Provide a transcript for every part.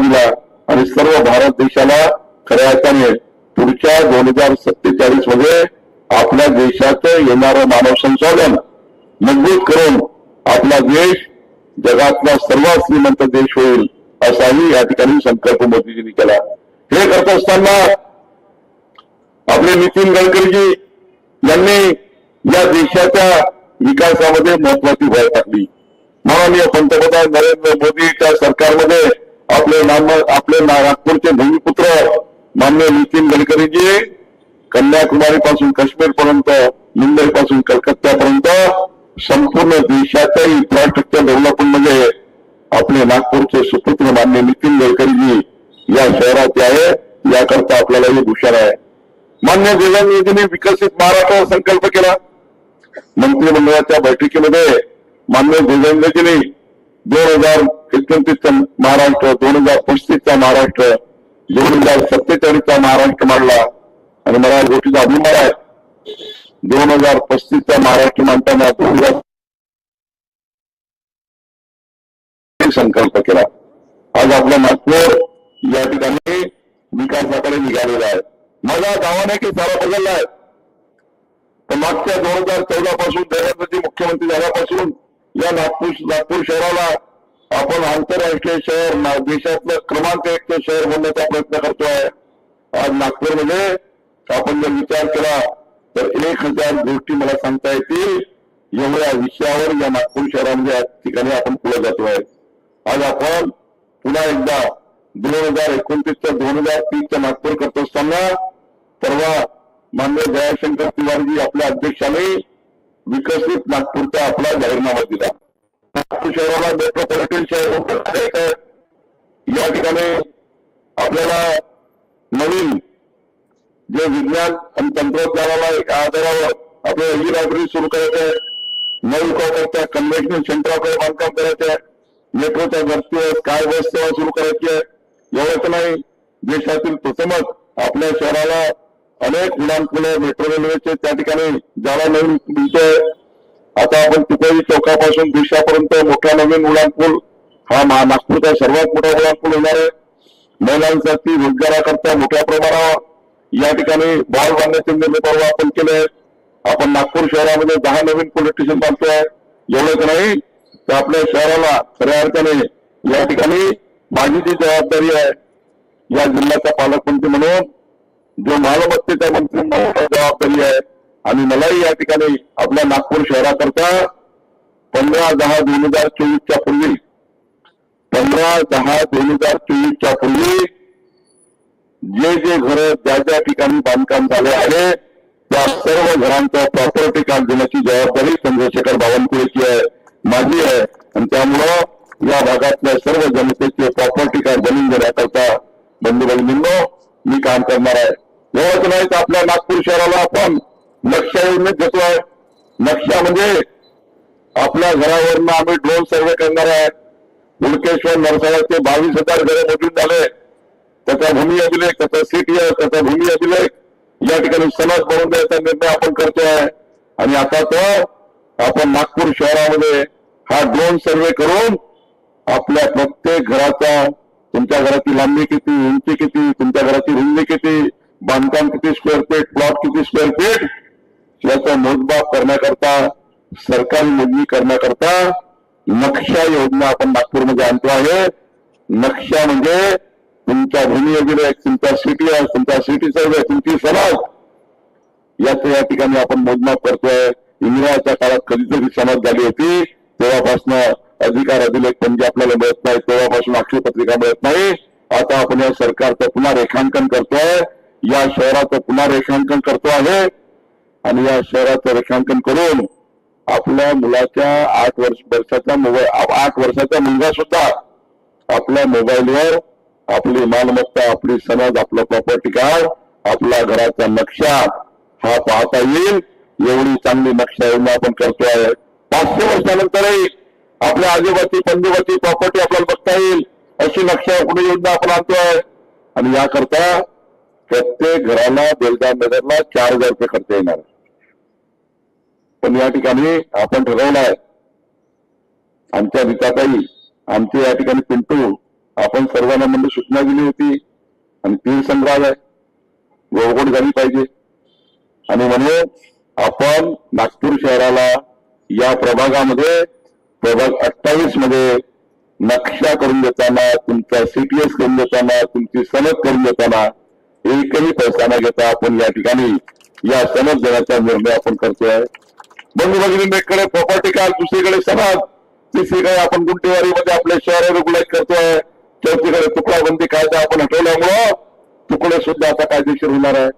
दिला आणि सर्व भारत देशाला खऱ्या अर्थाने पुढच्या दोन हजार सत्तेचाळीसमध्ये आपल्या देशाचं येणारं मानव संसाधन मजबूत करून आपला देश जगातला सर्वात श्रीमंत देश होईल असाही या ठिकाणी संकल्प मोदीजींनी केला. हे करत असताना आपले नितीन गडकरीजी यांनी या देशाच्या विकासामध्ये महत्वाची भर टाकली. माननीय पंतप्रधान नरेंद्र मोदीच्या सरकारमध्ये आपले नाम आपले नागपूरचे भूमिपुत्र मान्य नितीन गडकरीजी कन्याकुमारी पासून काश्मीर पर्यंत मुंबई पासून कलकत्त्यापर्यंत संपूर्ण देशाच्या इन्फ्रास्ट्रक्चर डेव्हलपमेंटमध्ये आपले नागपूरचे सुपुत्र मान्य नितीन गडकरीजी या शहराचे आहे. याकरता आपल्याला ही भूषण आहे मान्य देवेंद्रजींनी विकसित महाराष्ट्र संकल्प केला. मंत्रिमंडळाच्या बैठकीमध्ये मान्य देवेंद्रजींनी दोन हजार एकोणतीसचा महाराष्ट्र दोन हजार पस्तीसचा महाराष्ट्र दोन हजार सत्तेचाळीसचा महाराष्ट्र मांडला. आणि मला गोष्टीचा अभिमान आहे. दोन हजार पस्तीसचा महाराष्ट्र मांडताना दोन हजार संकल्प केला. आज आपला नागपूर या ठिकाणी विकासाकडे निघालेला आहे. माझा दावा नाही की सारा बदलला आहे. तर मागच्या दोन हजार चौदा पासून देवेंद्रजी मुख्यमंत्री झाल्यापासून या नागपूर नागपूर शहराला आपण आंतरराष्ट्रीय शहर देशातलं क्रमांक एकचं शहर बनण्याचा प्रयत्न करतोय. आज नागपूरमध्ये आपण जर विचार केला तर एक हजार गोष्टी मला सांगता येतील. एवढ्या विषयावर या नागपूर शहरामध्ये या ठिकाणी आपण पुढे जातोय. आज आपण पुन्हा एकदा दोन हजार एकोणतीस ते दोन हजार तीसच्या नागपूर करत असताना परवा मान्य जयशंकर तिवारीजी आपल्या अध्यक्षाने विकसित नागपूरचा आपला जाहीरनामा दिला. नागपूर शहराला मेट्रोपॉलिटन शहर या ठिकाणी आपल्याला नवीन जे विज्ञान आणि तंत्रज्ञानाला एक आधारावर आपल्याला ई लायब्ररी सुरू करायचं आहे. नऊ कोटाच्या कन्व्हेन्शन सेंटरकडे बांधकाम करायचं आहे. मेट्रोच्या धर्तीवर काय बस सेवा सुरू करायची आहे. एवढंच नाही देशातील प्रथमच आपल्या शहराला अनेक उड्डाणपुलं मेट्रो रेल्वेचे त्या ठिकाणी जागा नवीन मिळतोय आता आपण तुकळी चौकापासून दिशापर्यंत मोठा नवीन उड्डाणपूल हा नागपूरचा सर्वात मोठा उड्डाणपूल होणार आहे. महिलांसाठी रोजगाराकरता मोठ्या प्रमाणावर या ठिकाणी बाळ बांधण्याचे निर्णय परवा आपण केले आपण नागपूर शहरामध्ये दहा नवीन पोलीस स्टेशन बांधतोय. एवढंच नाही तर आपल्या शहराला खऱ्या अर्थाने या ठिकाणी माझी जी जबाबदारी आहे. या जिल्ह्याचा पालकमंत्री म्हणून जो मालमत्तेचा मंत्री म्हणून जबाबदारी आहे आणि मलाही या ठिकाणी आपल्या नागपूर शहराकरता पंधरा दहा दोन हज़ार चोवीसच्या पूर्वी, पंधरा दहा दोन हज़ार चोवीसच्या पूर्वी जे जे घर ज्या ज्या ठिकाणी बांधकाम झाले आहे सर्व घरांचं प्रॉपर्टी कार्ड देण्याची जबाबदारी चंद्रशेखर बावनकुळेची आहे, माझी आहे. आणि त्यामुळं सर्व जनतेचे प्रॉपर्टी कार्ड ज़मीन देण्याकरता बंधू भगिनींनो मी काम करणार आहे. एवढंच नाही तर आपल्या नागपूर शहराला आपण नक्षा येऊनच घेतोय. नक्षा म्हणजे आपल्या घरावरनं आम्ही ड्रोन सर्वे करणार आहे मुलकेश्वर नरसाळ्याचे बावीस हजार घरे मोजून झाले. त्याचा भूमी अभिलेख त्याचा सिटी त्याचा भूमी अभिलेख. या ठिकाणी समाज बनवून द्यायचा निर्णय आपण करतोय. आणि आता तर आपण नागपूर शहरामध्ये हा ड्रोन सर्वे करून आपल्या प्रत्येक घराचा तुमच्या घराची लांबी किती उंची किती तुमच्या घराची रुंदी किती बांधकाम किती स्क्वेअर फीट प्लॉट किती स्क्वेअर फीट याचा मोजबाप करण्याकरता सरकारी मोजणी करण्याकरता नक्षा योजना आपण नागपूरमध्ये आणतो आहे. नक्षा म्हणजे तुमच्या भूमी वगैरे तुमच्या सिटी आहे तुमच्या सिटी सर्व तुमची समाज. याच या ठिकाणी आपण मोजमाप करतोय. इंग्रजाच्या काळात कधीतरी समाज झाली होती तेव्हापासून अधिकार अभिलेख म्हणजे आपल्याला मिळत नाही तेव्हापासून आक्षेपत्रिका मिळत नाही. आता आपण या सरकारचं पुन्हा रेखांकन करतोय. या शहराचं पुन्हा रेखांकन करतो आहे. आणि या शहराचं रेखांकन करून आपल्या मुलाच्या आठ वर्ष वर्षाचा मोबाईल आठ वर्षाचा मुलगा सुद्धा आपल्या मोबाईलवर आपली मालमत्ता आपली समाज आपलं प्रॉपर्टी कार्ड आपल्या घराचा नक्षा हा पाहता येईल. एवढी चांगली नक्षा योजना आपण करतो आहे. पाचशे वर्षानंतरही आपल्या आजोबाची पंजोबाची प्रॉपर्टी आपल्याला बघता येईल. अशी नक्षा कुठे योजना आपण आणतोय? आणि याकरता प्रत्येक घराला बेलदार नगरला चार हजार रुपये खर्च येणार पण या ठिकाणी आपण ठरवलं आहे. आमच्या विकासाई आमचे या ठिकाणी पिंटू आपण सर्वांना म्हणजे सूचना दिली होती. आणि तीन संग्रहालय आहे. गोळगोड झाली पाहिजे. आणि म्हणून आपण नागपूर शहराला या प्रभागामध्ये प्रभाग अठ्ठावीसमध्ये नक्षा करून देताना तुमचा सीटीएस करून देताना तुमची सनद करून देताना एकही पैसा न घेता आपण या ठिकाणी. या समज देण्याचा निर्णय आपण करतोय. बंधू भगिनी प्रॉपर्टी कार्ड दुसरीकडे समाज तिसरीकडे आपण गुंटेवारीमध्ये आपले शहर रेग्युलेट करतोय. चौथीकडे तुकडाबंदी कायदा आपण हटवल्यामुळं तुकडे सुद्धा आता कायदेशीर होणार आहे.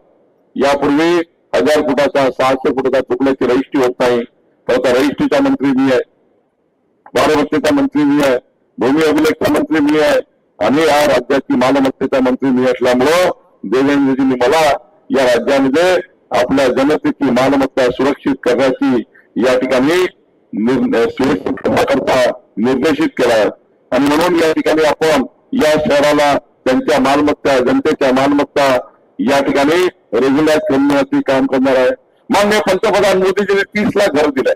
यापूर्वी हजार फुटाचा सहाशे फुटाचा तुकड्याची रजिस्ट्री होत नाही. परत रजिस्ट्रीचा मंत्री मी आहे. मालमत्तेचा मंत्री मी आहे. भूमी अभिलेखचा मंत्री मी आहे. आणि या राज्याची मालमत्तेचा मंत्री मी असल्यामुळं देवेंद्रजींनी मला या राज्यामध्ये आपल्या जनतेची मालमत्ता सुरक्षित करण्याची या ठिकाणी करता सुरक्षित निर्देशित केला आहे. आणि म्हणून या ठिकाणी आपण या शहराला त्यांच्या मालमत्ता जनतेच्या मालमत्ता या ठिकाणी रेग्युलर करण्याचे काम करणार आहे. मान्य पंतप्रधान मोदीजींनी तीस लाख घर दिलंय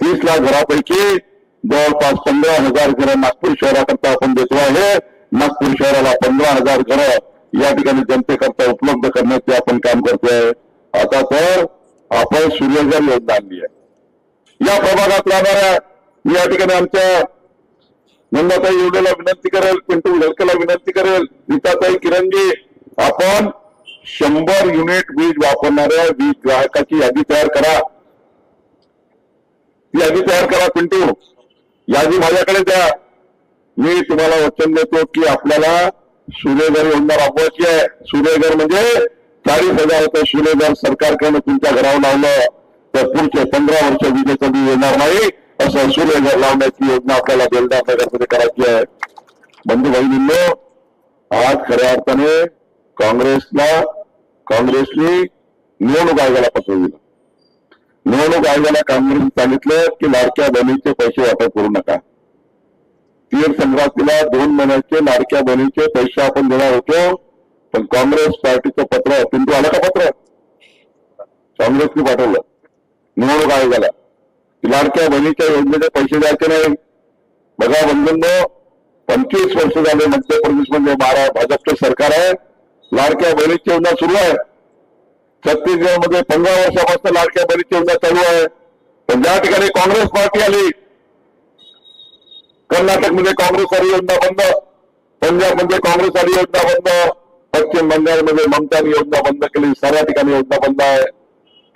तीस लाख घरापैकी जवळपास पंधरा हजार घरं नागपूर शहराकरता आपण देतो आहे. नागपूर शहराला पंधरा हजार घरं या ठिकाणी जनतेकरता उपलब्ध करण्याचे आपण काम करतोय. आता तर आपण सूर्यजल योजना आणली आहे. या प्रभागात राहणाऱ्या मी या ठिकाणी आमच्या नंदाताई एवढ्याला विनंती करेल पिंटू झळकेला विनंती करेल गीताताई किरणजी आपण शंभर युनिट वीज वापरणाऱ्या वीज ग्राहकाची यादी तयार करा. ती यादी तयार करा पिंटू. यादी माझ्याकडे द्या. मी तुम्हाला वचन देतो की आपल्याला सूर्यघर योजना राबवायची आहे. सूर्यघर म्हणजे चाळीस हजाराचं सूर्यघर सरकारकडनं तुमच्या घरावर लावलं. तर पुढचे पंधरा वर्ष विजेचं बिल येणार नाही. असं सूर्यघर लावण्याची योजना आपल्याला बेलदार नगरमध्ये करायची आहे. बंधू बहिणींनो आज खऱ्या अर्थाने काँग्रेसला काँग्रेसने निवडणूक आयोगाला पत्र निवडणूक आयोगाला काँग्रेसने सांगितलं की लाडक्या बहिणीचे पैसे वाटप करू नका. तीर संक्रांतीला दोन महिन्याचे लाडक्या बहिणीचे पैसे आपण देणार होतो. पण काँग्रेस पार्टीचं पत्र पिंटू आलं का पत्र? काँग्रेसने पाठवलं. निवडणूक आयोगाला लाडक्या बहिणीच्या योजनेचे पैसे द्यायचे नाही? बघा बंधूंनो पंचवीस वर्ष झाले मध्य प्रदेशमध्ये महाराज भाजपचं सरकार आहे. लाडक्या बहिणीची योजना सुरू आहे. छत्तीसगडमध्ये पंधरा वर्षापासून लाडक्या बहिणीची योजना चालू आहे. पण ज्या ठिकाणी काँग्रेस पार्टी आली कर्नाटकमध्ये काँग्रेस आली योजना बंद पंजाबमध्ये काँग्रेस आली योजना बंद, पश्चिम बंगाल बंगालमध्ये ममतानी योजना बंद केली, सर्व ठिकाणी योजना बंद आहे.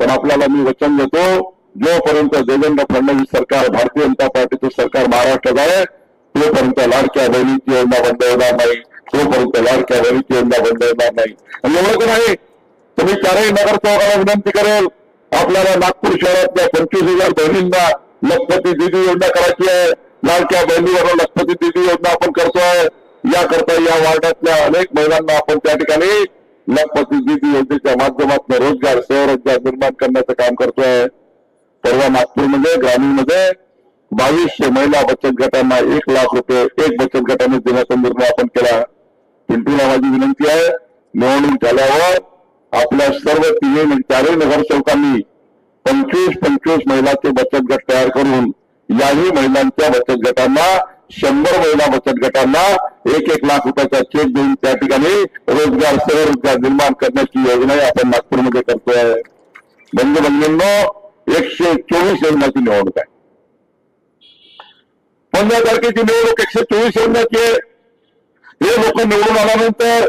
पण मी वचन देतो, जोपर्यंत देवेंद्र फडणवीस सरकार, भारतीय जनता पार्टीचं सरकार महाराष्ट्र महाराष्ट्रात आहे, तोपर्यंत लाडक्या बहिणीची योजना बंद होणार नाही. तोपर्यंत लाडक्या बहिणीची योजना बंद होणार नाही. आणि एवढं नाही, तुम्ही चारही नगरसेवकाला विनंती करेल, आपल्याला नागपूर शहरातल्या पंचवीस हज़ार बहिणींना लखपती दिदी योजना करायची आहे. लाडक्या बहिणीवर लखपती दिदी योजना आपण करतोय. याकरता या वार्डातल्या अनेक महिलांना आपण त्या ठिकाणी लखपती दिदी योजनेच्या माध्यमातून रोजगार स्वरोजगार निर्माण करण्याचं काम करतोय. परवा नागपूरमध्ये ग्रामीणमध्ये बावीसशे महिला बचत गटांना एक लाख रुपये एक बचत गटाने देण्याचा निर्णय आपण केला. पिंटूला माझी विनंती आहे. निवडणूक झाल्यावर आपल्या सर्व तिन्ही चारही नगरसेवकांनी पंचवीस पंचवीस महिलाचे बचत गट तयार करून याही महिलांच्या बचत गटांना शंभर महिला बचत गटांना एक एक लाख रुपयाचा चेक देऊन त्या ठिकाणी रोजगार स्वरोजगार निर्माण करण्याची योजनाही आपण नागपूरमध्ये करतोय. बंधू बंधूंनो एकशे चोवीस योजनाची निवडणूक आहे. पंधरा तारखेची निवडणूक एकशे चोवीस योजनाची आहे. हे लोक निवडून आल्यानंतर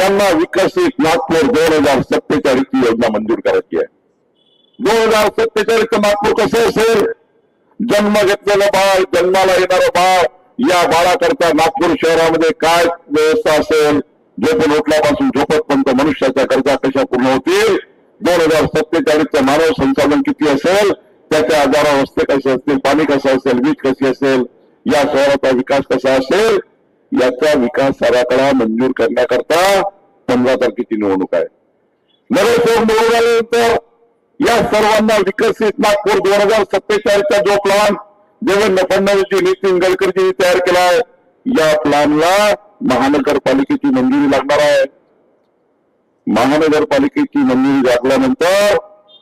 यांना विकसित नागपूर दोन हजार सत्तेचाळीसची योजना मंजूर करायची आहे. दोन हजार सत्तेचाळीसचं नागपूर कसं असेल? जन्म घेतलेलं बाळ जन्माला येणारं बाळ या बाळाकरता नागपूर शहरामध्ये काय व्यवस्था असेल? झोपून उठल्यापासून झोपतपर्यंत मनुष्याच्या गरजा कशा पूर्ण होतील? दोन हजार सत्तेचाळीसचं मानव संचालन किती असेल? त्याच्या आजारा रस्ते कसे असतील? पाणी कसं असेल? वीज कशी असेल? या शहराचा विकास कसा असेल? याचा विकास आराखडा मंजूर करण्याकरता पंधरा तारखेची निवडणूक आहे. नगरसेवक निवडून आल्यानंतर या सर्वांना विकसित नागपूर दोन हजार सत्तेचाळीसचा जो प्लॅन देवेंद्र फडणवीसजी नितीन गडकरीजी तयार केलाय या प्लॅनला महानगरपालिकेची मंजुरी लागणार आहे. महानगरपालिकेची मंजुरी लागल्यानंतर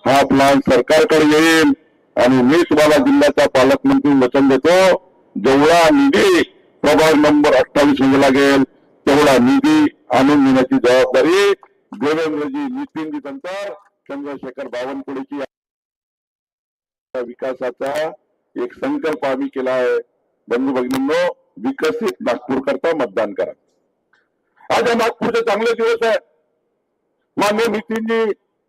हा प्लॅन सरकारकडे येईल आणि मी तुम्हाला जिल्ह्याचा पालकमंत्री वचन देतो. जेवढा निधी प्रभाग नंबर अठ्ठावीसमध्ये लागेल तेवढा निधी आणून देण्याची जबाबदारी देवेंद्रजी नितीनजी नंतर चंद्रशेखर बावनकुळेची विकासाचा एक संकल्प आम्ही केला आहे. बंधू भगिनींनो विकसित नागपूर करता मतदान करा. आज या नागपूरचे चांगले दिवस आहे. मान्य नितीनजी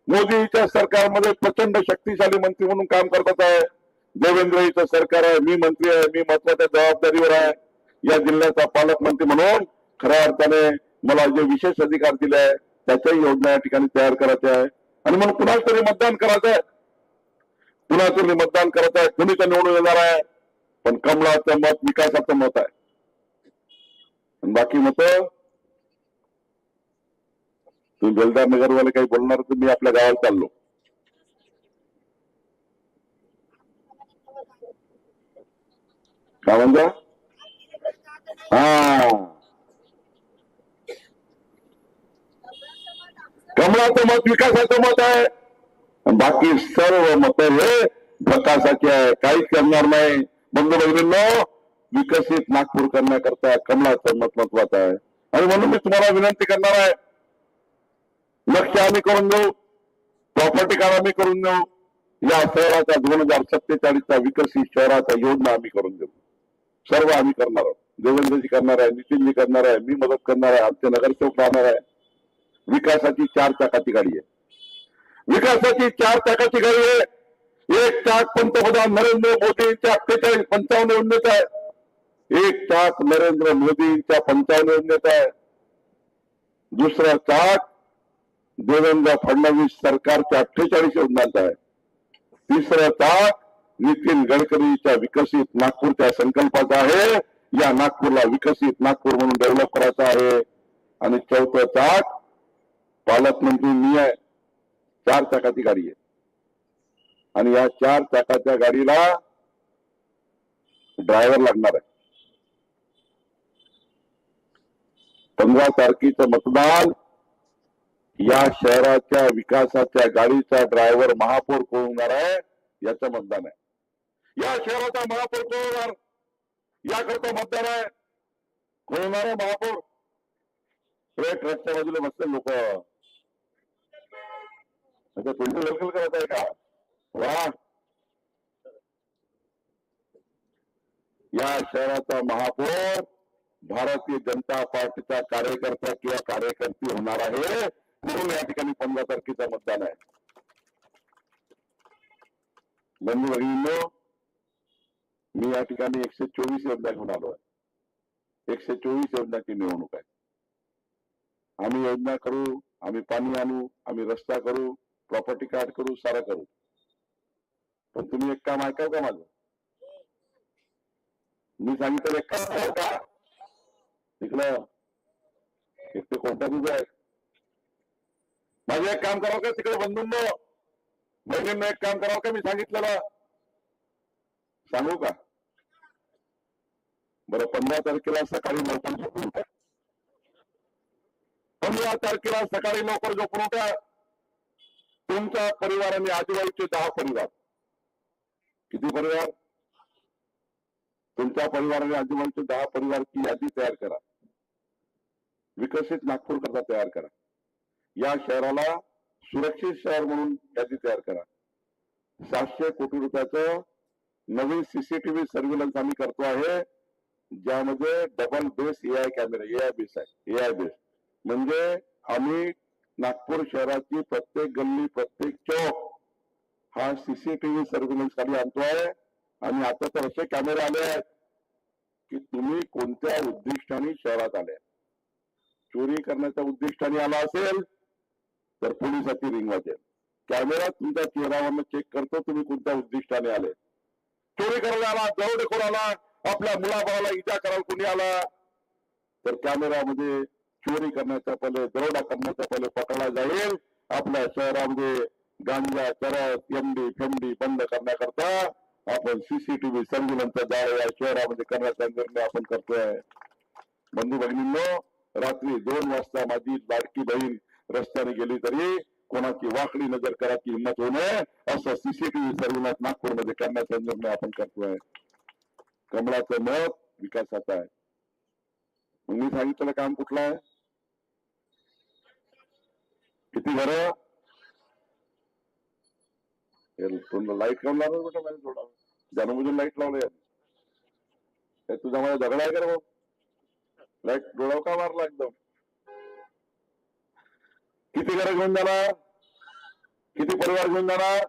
मोदीच्या सरकारमध्ये प्रचंड शक्तिशाली मंत्री म्हणून काम करतात आहे. देवेंद्रजीचं सरकार आहे. मी मंत्री आहे. मी महत्त्वाच्या जबाबदारीवर आहे. या जिल्ह्याचा पालकमंत्री म्हणून खऱ्या अर्थाने मला जे विशेष अधिकार दिले आहे त्याच्याही योजना या ठिकाणी तयार करायच्या आहे. आणि म्हणून कुणाला तरी मतदान करायचं आहे कुणाच तरी मतदान करायचं आहे कुणी तर निवडून येणार आहे? पण कमळाचं मत विकासाचं मत आहे. बाकी मत? तुम्ही बेलदार नगरवाले काही बोलणार तर मी आपल्या गावाला चाललो. काय म्हणता हा. कमळाचं मत विकासाचं मत आणि बाकी सर्व मत हे। प्रकाशाचे आहे काहीच करणार नाही बंधू भगिनींनो विकसित नागपूर करण्याकरता कमळाचं मत महत्वाचं आहे आणि म्हणून मी तुम्हाला विनंती करणार आहे लक्ष आम्ही करून देऊ। प्रॉपर्टी कार्ड आम्ही करून देऊ। या दोन हज़ार सत्तेचाळीसचा विकसित शहराचा योजना आम्ही करून देऊ। सर्व आम्ही करणार आहोत। देवेंद्रजी करणार आहे, नितीनजी करणार आहे, मी मदत करणार आहे, आमचे नगरसेवक राहणार आहे। विकासाची चार चाकाची गाडी आहे. विकासाची चार चाकाची गाडी आहे. एक चाक पंतप्रधान नरेंद्र मोदींच्या अठ्ठेचाळीस पंचावन्न योजनेत आहे. एक चाक नरेंद्र मोदींच्या पंचावन्न योजनेत आहे. दुसरा चाक देवेंद्र फडणवीस सरकारच्या अठ्ठेचाळीस योजनांचा आहे. तिसरा चाक नितीन गडकरीच्या विकसित नागपूरच्या संकल्पाचा आहे. या नागपूरला विकसित नागपूर म्हणून डेव्हलप करायचा आहे. आणि चौथं चाक पालकमंत्री म्हणजे मी आहे. चार चाकाची गाडी आहे. आणि या चार चाकाच्या गाडीला ड्रायव्हर लागणार आहे. पंधरा तारखेचं मतदान या शहराच्या विकासाच्या गाडीचा ड्रायव्हर महापौर कोण होणार आहे? याचं मतदान आहे. या शहराचा महापौर कोण होणार? याकरता मतदान आहे. कोण होणार आहे? महापौर. हे ट्रकच्या बाजूला बसले लोक तुमचं वेलकम करत आहे का वा या शहराचा महापौर, भारतीय जनता पार्टीचा कार्यकर्ता किंवा कार्यकर्ती होणार आहे. म्हणून या ठिकाणी पंधरा मतदान आहे. बंधू भगिनींनो, मी या ठिकाणी एकशे चोवीस योजना घेऊन आलो आहे एकशे चोवीस योजनाची निवडणूक आहे. आम्ही योजना करू आम्ही पाणी आणू आम्ही रस्ता करू प्रॉपर्टी कार्ड करू सारा करू. पण तुम्ही एक काम ऐकाव का माझं? मी सांगितलं एक काम ऐकाल का? तिकडं एक ते कोणता तुझं आहे? माझं एक काम करावं का तिकडे बंधून? बहिणींना एक काम करावं का मी सांगितलेलं? सांगू का? बरं पंधरा तारखेला सकाळी लवकर पंधरा तारखेला सकाळी लवकर झोपून उठा तुमच्या परिवाराने आजूबाजूचे दहा परिवार। किती परिवार? तुमच्या परिवाराने आजूबाजूचे दहा परिवारची यादी तयार करा। विकसित नागपूर करता तयार करा। या शहराला सुरक्षित शहर म्हणून यादी तयार करा। सातशे कोटी रुपयाचं नवीन सीसीटीव्ही सर्व्हिलन्स आम्ही करतो ज्यामध्ये double base AI camera AI base आहे एआय बेस म्हणजे आम्ही नागपूर शहराची प्रत्येक गल्ली प्रत्येक चौक हा सीसीटीव्ही सर्व्हिलन्स खाली आणतोय. आणि आता तर असे कॅमेरे आले आहेत की तुम्ही कोणत्या उद्दिष्टाने शहरात आले? चोरी करण्याच्या उद्दिष्टाने आला असेल तर पोलिसाची रिंग वाजेल. कॅमेरा तुमच्या चेहऱ्यावरनं चेक करतो तुम्ही कोणत्या उद्दिष्टाने आले. चोरी करायला आला जवळ कोण आला आपल्या मुलाबाळाला इजा करायला कोणी आला. तर कॅमेरामध्ये चोरी करण्याच्या पहिले, दरोडा करण्याच्या पहिले पकडला जाईल. आपल्या शहरामध्ये गांजा, चरस, एमडी, फेमडी बंद करण्याकरता आपण सीसीटीव्ही सर्व्हिलन्सचा जाळ या शहरामध्ये करण्याचा निर्णय आपण करतोय. बंधू भगिनींनो, रात्री दोन वाजता माझी लाडकी बहीण रस्त्याने गेली तरी कोणाची वाकडी नज़र करायची हिंमत होऊ नये, असं सीसीटीव्ही सर्व्हिलन्स नागपूरमध्ये करण्याचा निर्णय आपण करतोय. कमळाचं मत विकासाचा आहे. मी सांगितलेलं काम कुठलं आहे? किती घर लाइट लावून लावलं बेटा माझ्या थोडा जाणून लाइट लावलं यार. तुझा माझा झगडा आहे का भाऊ? लाइट डोळाव का मारला एकदम? किती घरं घेऊन जाणार? किती परिवार घेऊन जाणार?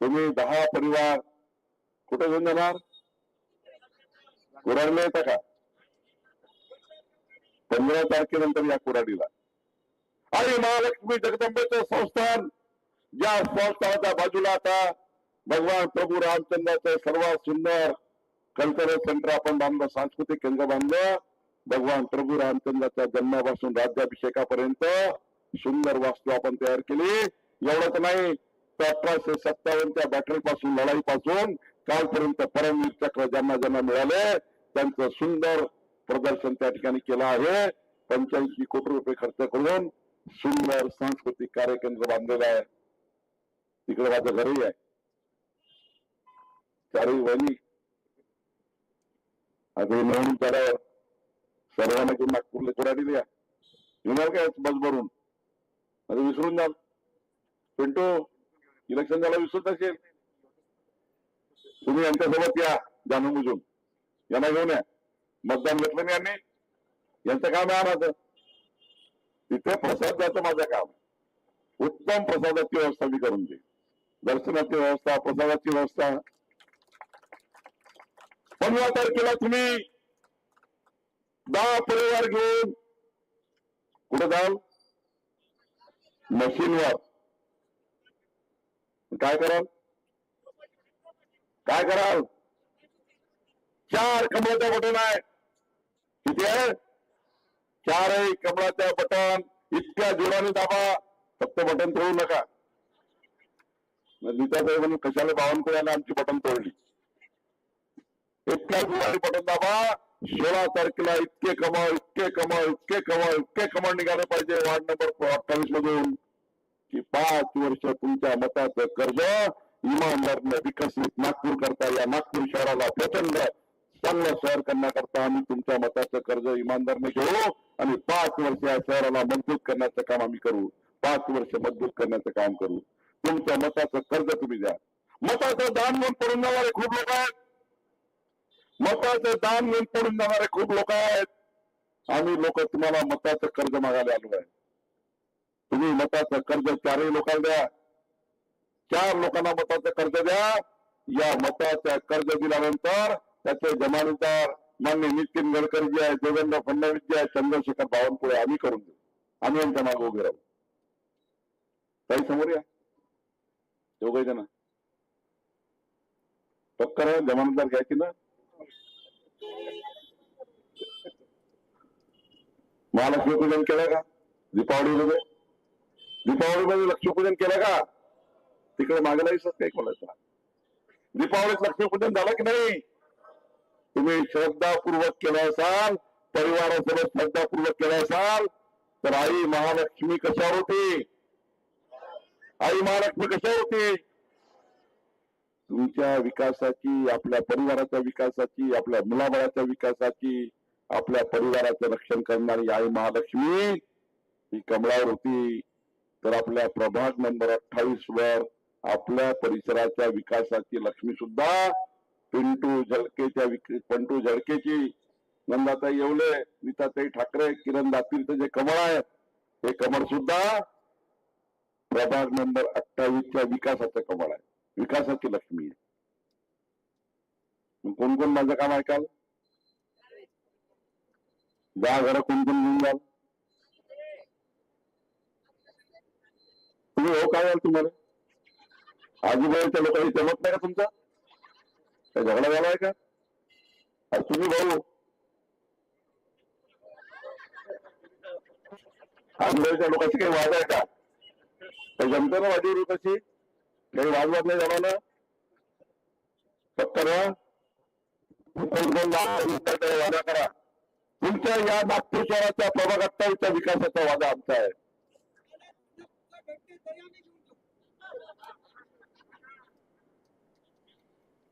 तुम्ही दहा परिवार कुठे घेऊन जाणार? कुराडला येता का? पंधरा तारखेनंतर या कुराडीला आणि महालक्ष्मी जगदंबेचं संस्थान ज्या संस्थानाच्या बाजूला आता भगवान प्रभू रामचंद्राचं सर्वात सुंदर कल्चरल सेंटर आपण बांधलं सांस्कृतिक केंद्र बांधलं. भगवान प्रभू रामचंद्राच्या जन्मापासून राज्याभिषेकापर्यंत सुंदर वास्तू आपण तयार केली. एवढंच नाही तर अठराशे सत्तावन्नच्या बॅटरी पासून लढाई पासून कालपर्यंत परमवीर चक्र ज्यांना ज्यांना मिळाले त्यांचं सुंदर प्रदर्शन त्या ठिकाणी केलं आहे. पंच्याऐंशी कोटी रुपये खर्च करून सुंदर सांस्कृतिक कार्यकेंद्र बांधलेलं आहे. तिकडे माझं घरही आहे. चारही वहिनी. आता हे निवडणूक सर्वांना की नागपूरला कुराडी द्या. येणार काय बस भरून? आता विसरून जाल. पिंटू इलेक्शन झाला विसरत असेल. तुम्ही यांच्यासोबत या जाणून बुजून. यांना घेऊन या. मतदान घेतलं नाही यांनी. यांचं काम आहे माझं. तिथे प्रसाद द्यायचं माझं काम. उत्तम प्रसादाची व्यवस्था मी करून दे दर्शनाची व्यवस्था प्रसादाची व्यवस्था. पंधरा तारखेला तुम्ही दहा परिवार घेऊन कुठे जाल? मशीनवर. काय कराल? काय कराल? चार कमळाच्या बटन आहे किती आहे? चारही कमळाच्या बटन इतक्या जोराने दाबा फक्त बटन तोडू नका. नीता साहेबांनी कशाला बावनकुळ्याने आमची बटन तोडली? इतक्या जोराने बटन दाबा सोळा तारखेला इतके कमळ इतके कमळ इतके कमळ इतके कमळ निघाले पाहिजे वार्ड नंबर अठ्ठावीस मधून. की पाच वर्ष तुमच्या मताचं कर्ज इमानदारनं विकसित नागपूर करता या नागपूर शहराला प्रचंड चांगलं शहर करण्याकरता आम्ही तुमच्या मताचं कर्ज इमानदारने घेऊ आणि पाच वर्ष या शहराला मजबूत करण्याचं काम आम्ही करू. पाच वर्ष मजबूत करण्याचं काम करू. तुमच्या मताचं कर्ज तुम्ही द्या. मताचं दान म्हणून पडून जाणारे खूप लोक आहेत. मताचं दान म्हणून पडून जाणारे खूप लोक आहेत. आम्ही लोक तुम्हाला मताचं कर्ज मागायला आलो आहे. तुम्ही मताचं कर्ज चारही लोकांना द्या. चार लोकांना मताचं कर्ज द्या. या मताचं कर्ज दिल्यानंतर त्याचे जमानतदार मान्य नितीन गडकरी जे आहे देवेंद्र फडणवीस जे आहे चंद्रशेखर बावनकुळे आम्ही करून देऊ. आम्ही यांच्या मागे उभे राहू. काही समोर या. दोघे जण. पक्कर जमानतदार घ्या की ना. महालक्ष्मी पूजन केलं का? दीपावलीमध्ये. दीपावलीमध्ये लक्ष्मीपूजन केलं का? तिकडे मागे नाही काही बोलायचं दीपावलीत लक्ष्मीपूजन झालं की नाही? तुम्ही श्रद्धापूर्वक केला असाल परिवारासोबत श्रद्धापूर्वक केला असाल तर आई महालक्ष्मी कशावर होती? आई महालक्ष्मी कशावर होती? तुमच्या विकासाची आपल्या परिवाराच्या विकासाची आपल्या मुलाबाळाच्या विकासाची आपल्या परिवाराचं रक्षण करणारी आई महालक्ष्मी ही कमळावर होती. तर आपल्या प्रभाग नंबर अठ्ठावीस वर आपल्या परिसराच्या विकासाची लक्ष्मी सुद्धा पिंटू झळकेच्या विक्री पंटू झळकेची नंदाताई येवले नीताताई ठाकरे किरण दातीरचं जे कमळ आहे हे कमळ सुद्धा प्रभाग नंबर अठ्ठावीसच्या विकासाचं कमळ आहे. विकासाची लक्ष्मी आहे. कोण कोण माझं काम ऐकाल? दहा घरं कोण कोण घेऊन जाल? तुम्ही हो काय तुम्हाला? आजूबाजूच्या लोकांनी जमत नाही का तुमचा? काय झगडा झालाय का अरे तुम्ही भाऊ आमदारच्या लोकांची काही वाद आहे का काही जमतं ना वादी कशी काही वाद वाद नाही झाला ना फक्त वादा करा तुमच्या या नागपूर शहराच्या प्रभागाचा विकासाचा वादा आमचा आहे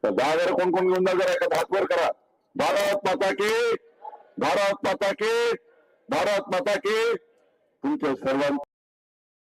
तर दहा हजार कोण कोण घेऊन जा जरा एका हातवर करा. भारत माता की भारत माता की भारत माता की. तुमच्या सर्वांचे